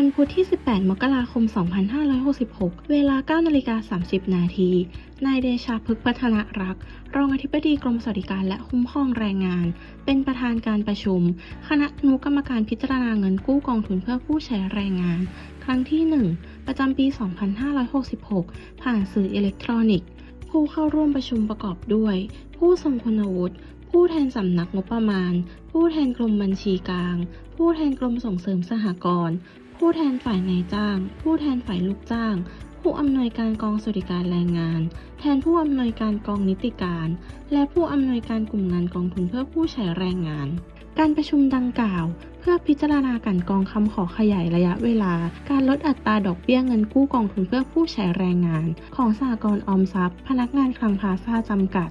วันพุธที่ 18 มกราคม 2566 เวลา 9 นาฬิกา 30 นาที นายเดชาพึกษ์พัฒนรัก รองอธิบดีกรมสวัสดิการและคุ้มครองแรงงาน เป็นประธานการประชุม คณะอนุกรรมการพิจารณาเงินกู้กองทุนเพื่อผู้ใช้แรงงาน ครั้งที่ 1 ประจำปี 2566 ผ่านสื่ออิเล็กทรอนิกส์ ผู้เข้าร่วมประชุมประกอบด้วย ผู้ทรงคุณวุฒิ ผู้แทนสำนักงบประมาณ ผู้แทนกรมบัญชีกลาง ผู้แทนกรมส่งเสริมสหกรณ์ ผู้แทนฝ่ายนายจ้าง ผู้แทนฝ่ายลูกจ้าง ผู้อำนวยการกองสวัสดิการแรงงาน แทนผู้อำนวยการกองนิติการ และผู้อำนวยการกลุ่มงานกองทุนเพื่อผู้ใช้แรงงาน การประชุมดังกล่าว เพื่อพิจารณาการกองคำขอขยายระยะเวลา การลดอัตราดอกเบี้ยเงินกู้กองทุนเพื่อผู้ใช้แรงงาน ของสหกรณ์ออมทรัพย์ พนักงานคลังพาซาจำกัด